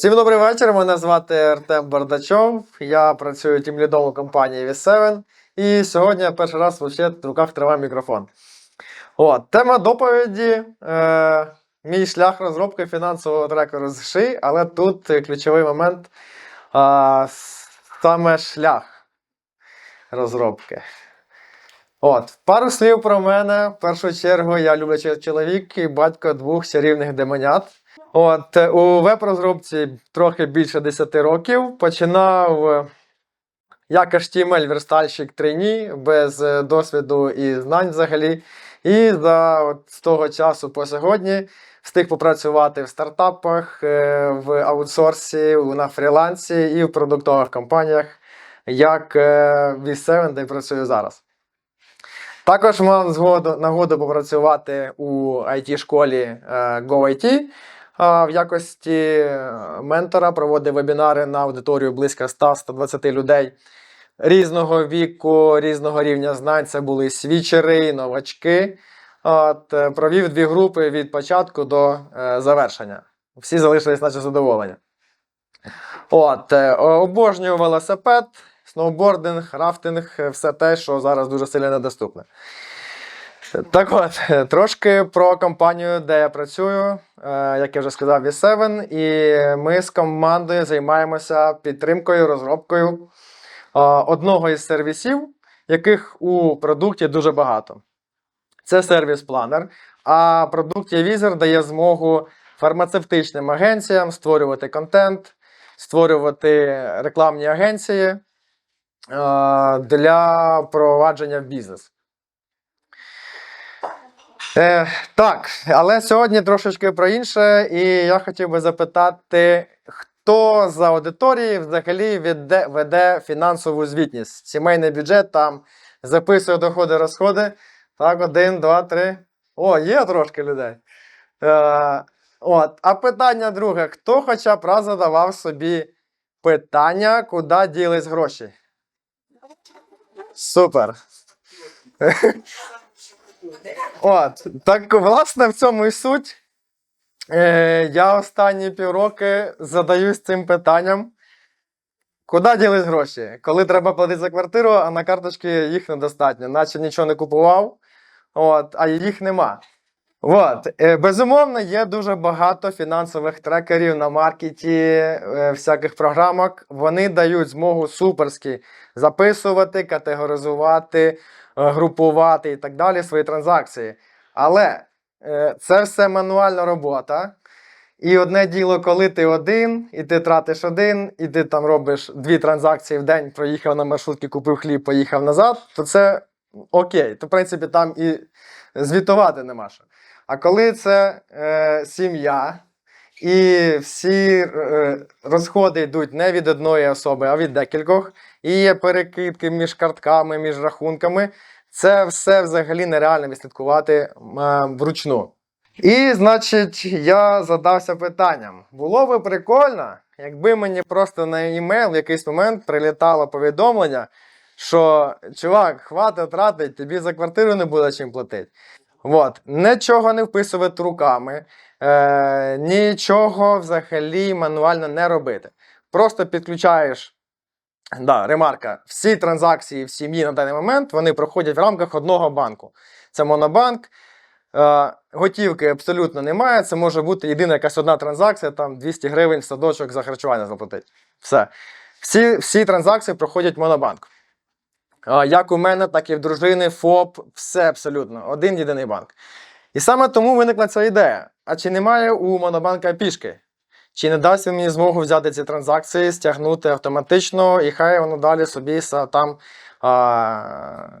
Всім добрий вечір. Мене звати Артем Бардачов. Я працюю тім лідом у компанії V7. І сьогодні я перший раз в руках триває мікрофон. От, тема доповіді. Е, мій шлях розробки фінансового трекеру з ШИ, але тут е, ключовий момент а, саме шлях розробки. От, пару слів про мене. В першу чергу я люблячий чоловік і батько двох чарівних демонят. От, е, у веб-розробці трохи більше 10 років. Починав е, як HTML верстальщик трейні, без е, досвіду і знань взагалі. І за от, з того часу по сьогодні встиг попрацювати в стартапах, в аутсорсі, на фрілансі і в продуктових компаніях, як е, V7, де працюю зараз. Також мав згоду, нагоду попрацювати у IT-школі GoIT. В якості е, ментора проводив вебінари на аудиторію близько 100-120 людей різного віку, різного рівня знань. Це були свічери, новачки. От, е, провів дві групи від початку до е, завершення. Всі залишились, наче задоволені. От, обожнюю велосипед, сноубординг, рафтинг, все те, що зараз дуже сильно недоступне. Так от, трошки про компанію, де я працюю, як я вже сказав, V7, і ми з командою займаємося підтримкою, розробкою е, одного із сервісів, яких у продукті дуже багато. Це сервіс-планер, а продукт Візер дає змогу фармацевтичним агенціям створювати контент, створювати рекламні агенції е, для провадження в бізнес. Е, так, але сьогодні трошечки про інше, і я хотів би запитати, хто з аудиторії взагалі веде, веде фінансову звітність? Сімейний бюджет там записує доходи, розходи. Так, один, два, три. О, є трошки людей. Е, от. А питання друге: хто хоча б раз задавав собі питання, куди ділись гроші? Супер. От, так, власне, в цьому і суть. Е, я останні півроки задаюсь цим питанням. Куди ділись гроші? Коли треба платити за квартиру, а на карточки їх недостатньо, наче нічого не купував, от, а їх нема. От, е, безумовно, є дуже багато фінансових трекерів на маркеті, е, всяких програмок. Вони дають змогу суперськи записувати, категоризувати, е, групувати і так далі свої транзакції. Але це все мануальна робота. І одне діло, коли ти один, і ти тратиш один, і ти там робиш дві транзакції в день, проїхав на маршрутки, купив хліб, поїхав назад, то це окей. То, в принципі, там і звітувати нема що. А коли це е, сім'я, і всі е, розходи йдуть не від одної особи, а від декількох, і є перекидки між картками, між рахунками, це все взагалі нереально відслідкувати е, вручну. І, значить, я задався питанням: було би прикольно, якби мені просто на емейл в якийсь момент прилітало повідомлення, що чувак, хватить тратить, тобі за квартиру не буде чим платити. От. Нічого не вписувати руками, е, нічого взагалі мануально не робити. Просто підключаєш. Да, ремарка. Всі транзакції в сім'ї на даний момент вони проходять в рамках одного банку. Це Монобанк. Е, готівки абсолютно немає. Це може бути єдина якась одна транзакція, там 200 гривень в садочок за харчування заплатити. Все. Всі, всі транзакції проходять в Монобанк. Як у мене, так і в дружини, ФОП, все абсолютно. Один єдиний банк. І саме тому виникла ця ідея. А чи немає у Монобанка пішки? Чи не дасть він мені змогу взяти ці транзакції, стягнути автоматично, і хай воно далі собі там а,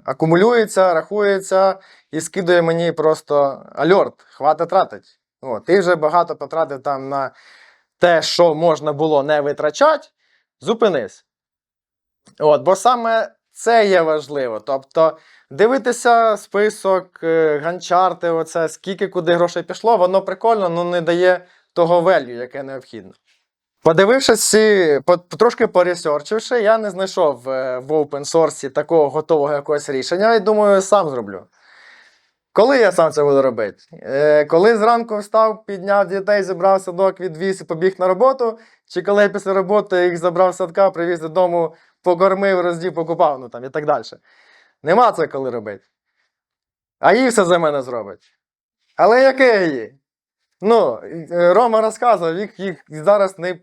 акумулюється, рахується і скидує мені просто альорт, хватить тратить. От, ти вже багато потратив там на те, що можна було не витрачати, зупинись. От, бо саме це є важливо. Тобто дивитися список, е, ганчарти, оце, скільки куди грошей пішло, воно прикольно, але не дає того велью, яке необхідно. Подивившись, всі, трошки поресерчивши, я не знайшов е, в open source такого готового якогось рішення і думаю, сам зроблю. Коли я сам це буду робити? Е, коли зранку встав, підняв дітей, зібрав садок, відвіз і побіг на роботу, чи коли я після роботи їх забрав садка, привіз додому, покормив, роздів, покупав, ну там і так далі. Нема це коли робити. А її все за мене зробить. Але яке її? Ну, е, Рома розказував, їх, їх зараз не,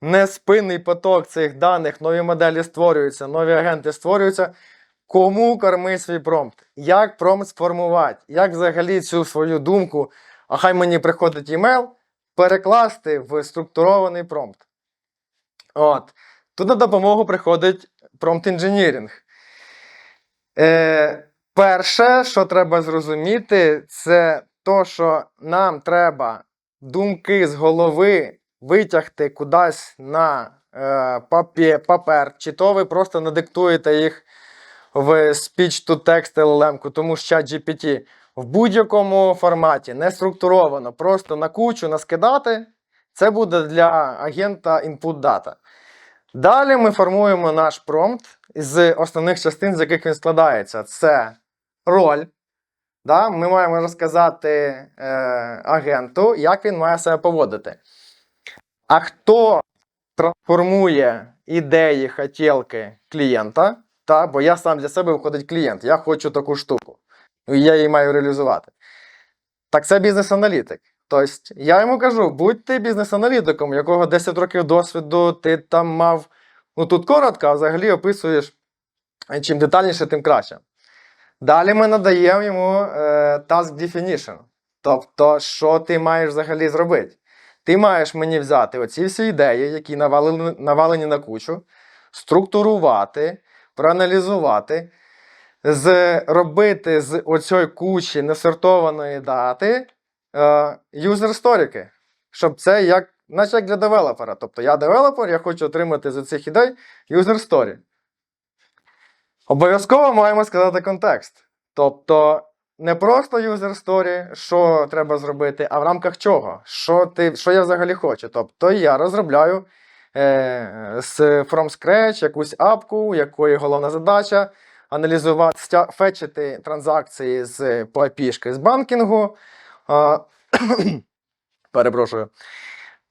не спинний поток цих даних, нові моделі створюються, нові агенти створюються. Кому корми свій промпт? Як промпт сформувати? Як взагалі цю свою думку, а хай мені приходить емейл, перекласти в структурований промпт? От. Тут на допомогу приходить промпт інженірінг. Е, перше, що треба зрозуміти, це то, що нам треба думки з голови витягти кудись на е, папі, папер, чи то ви просто надиктуєте їх в speech-to-text LLM, тому що GPT в будь-якому форматі, не структуровано, просто на кучу наскидати, це буде для агента input data. Далі ми формуємо наш промпт з основних частин, з яких він складається. Це роль. Да? Ми маємо розказати е, агенту, як він має себе поводити. А хто трансформує ідеї, хотілки клієнта, та, бо я сам для себе виходить клієнт, я хочу таку штуку, і я її маю реалізувати. Так це бізнес-аналітик. Тобто, я йому кажу, будь ти бізнес-аналітиком, якого 10 років досвіду, ти там мав. Ну тут коротко, а взагалі описуєш, е, чим детальніше, тим краще. Далі ми надаємо йому е, task definition. Тобто, що ти маєш взагалі зробити? Ти маєш мені взяти оці всі ідеї, які навалені, навалені на кучу, структурувати, проаналізувати, зробити з оцієї кучі несортованої дати юзер-сторіки. Щоб це як, наче як для девелопера. Тобто я девелопер, я хочу отримати з цих ідей юзер-сторі. Обов'язково маємо сказати контекст. Тобто, не просто user story, що треба зробити, а в рамках чого? Що ти, що я взагалі хочу? Тобто я розробляю з from scratch якусь апку, якої головна задача аналізувати, фетчити транзакції з по API з банкінгу. Е, перепрошую.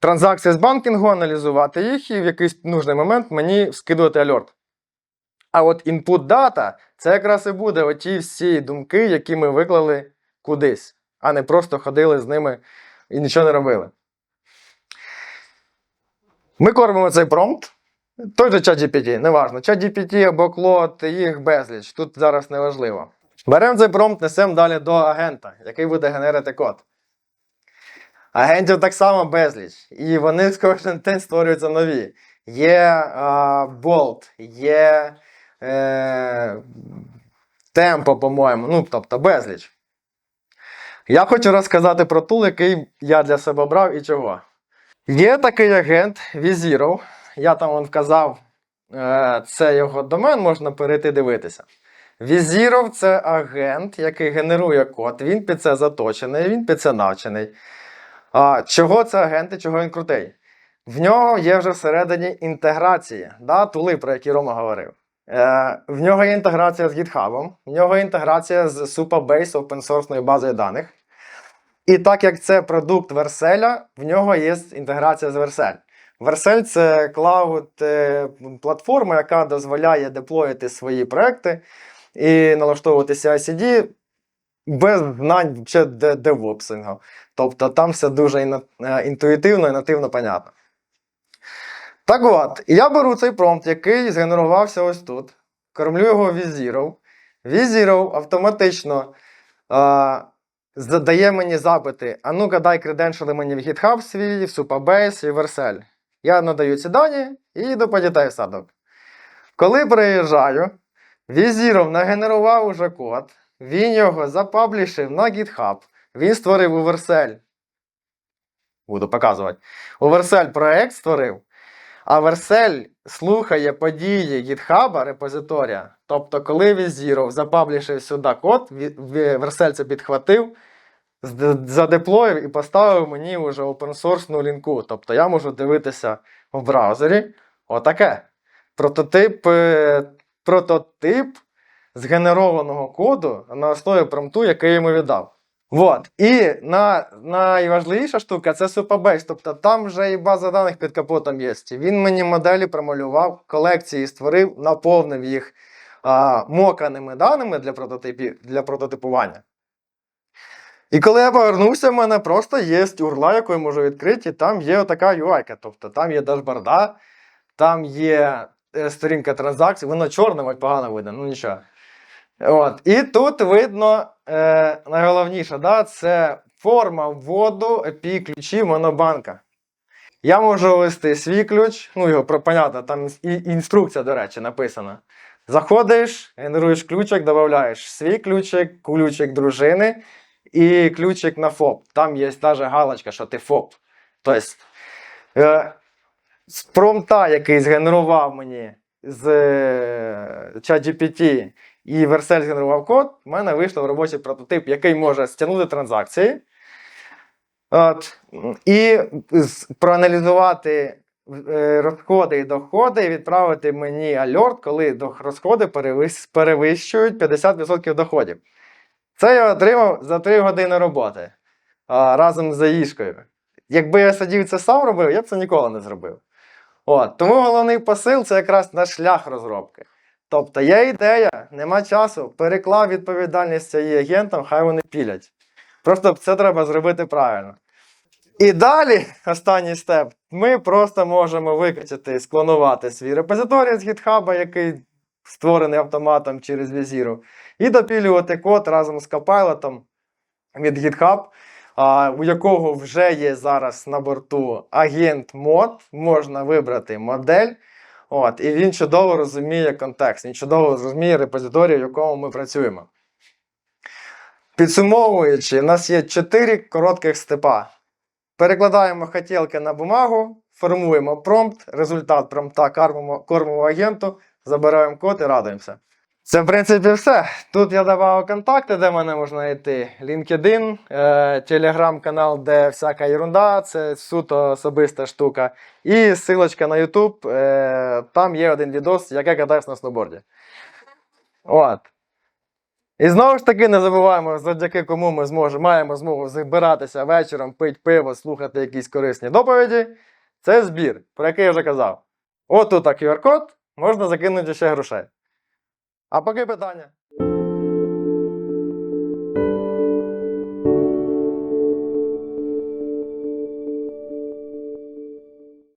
Транзакції з банкінгу, аналізувати їх і в якийсь нужний момент мені скидувати альорт. А от input data це якраз і буде оті всі думки, які ми виклали кудись, а не просто ходили з ними і нічого не робили. Ми кормимо цей промпт. Той же ChatGPT, неважно. ChatGPT або Claude, їх безліч. Тут зараз не важливо. Беремо цей промпт, несемо далі до агента, який буде генерити код. Агентів так само безліч. І вони з кожен день створюються нові. Є а, Bolt, є е, Tempo, по-моєму. Ну, тобто безліч. Я хочу розказати про тул, який я для себе обрав і чого. Є такий агент Vizero. Я там вон вказав, е, це його домен, можна перейти дивитися. Vizero це агент, який генерує код. Він під це заточений, він під це навчений. А, Чого це агент і чого він крутий? В нього є вже всередині інтеграції, да, тули, про які Рома говорив. Е, В нього є інтеграція з GitHub, в нього є інтеграція з Supabase open-source базою даних. І так як це продукт Vercel, в нього є інтеграція з Vercel. Vercel – це клауд е, платформа, яка дозволяє деплоїти свої проекти і налаштовувати CI-CD без знань ще девопсингу. Тобто там все дуже е, інтуїтивно і нативно понятно. Так от, я беру цей промпт, який згенерувався ось тут. Кормлю його Vizero. Vizero автоматично а, задає мені запити. А ну-ка дай креденшали мені в GitHub свій, в Supabase в Vercel. Я надаю ці дані і йду дітей в садок. Коли приїжджаю, Vizero нагенерував уже код, він його запаблішив на GitHub, він створив у Vercel. Буду показувати. У Vercel проект створив. А Vercel слухає події GitHub репозиторія. Тобто, коли Vizero запаблішив сюди код, Ві- це підхватив, задеплоїв і поставив мені вже open-source лінку. Тобто я можу дивитися в браузері. Отаке. Прототип, е, прототип згенерованого коду на основі промпту, який я йому віддав. Вот. І на, найважливіша штука це Supabase, тобто там вже і база даних під капотом є. Він мені моделі промалював, колекції створив, наповнив їх а, моканими даними для, прототипі, для прототипування. І коли я повернувся, в мене просто є урла, яку я можу відкрити, і там є отака UI. Тобто там є дашборда, там є е, сторінка транзакцій, воно чорне, погано видно, ну нічого. От. І тут видно е, найголовніше, да, це форма вводу API ключів монобанка. Я можу ввести свій ключ, ну його понятно, там інструкція, до речі, написана. Заходиш, генеруєш ключик, додаєш свій ключик, ключик дружини і ключик на ФОП. Там є навіть галочка, що ти ФОП. Тобто, е, з промпта, який згенерував мені з е, ChatGPT і Vercel згенерував код, в мене вийшло робочий прототип, який може стягнути транзакції. От, і проаналізувати е, розходи і доходи, і відправити мені альорт, коли розходи перевищують 50% доходів. Це я отримав за 3 години роботи разом з заїжкою. Якби я сидів це сам робив, я б це ніколи не зробив. От, тому головний посил це якраз наш шлях розробки. Тобто є ідея, нема часу, переклав відповідальність цієї агентам, хай вони пілять. Просто це треба зробити правильно. І далі, останній степ, ми просто можемо викачати, склонувати свій репозиторій з GitHub, який створений автоматом через Viziro, і допілювати код разом з Copilot від GitHub, у якого вже є зараз на борту агент мод, можна вибрати модель. От, і він чудово розуміє контекст, він чудово розуміє репозиторій, в якому ми працюємо. Підсумовуючи, у нас є 4 коротких степа. Перекладаємо хотілки на бумагу, формуємо промпт, результат промпта кормимо, кормимо агенту, забираємо код і радуємося. Це, в принципі, все. Тут я давав контакти, де мене можна знайти. LinkedIn, телеграм-канал, де всяка ерунда, це суто особиста штука. І ссылочка на YouTube, е, там є один відос, як я катаюсь на сноуборді. От. І знову ж таки не забуваємо, завдяки кому ми зможемо, маємо змогу збиратися вечором, пити пиво, слухати якісь корисні доповіді. Це збір, про який я вже казав. От тут QR-код, можна закинути ще грошей. А поки питання.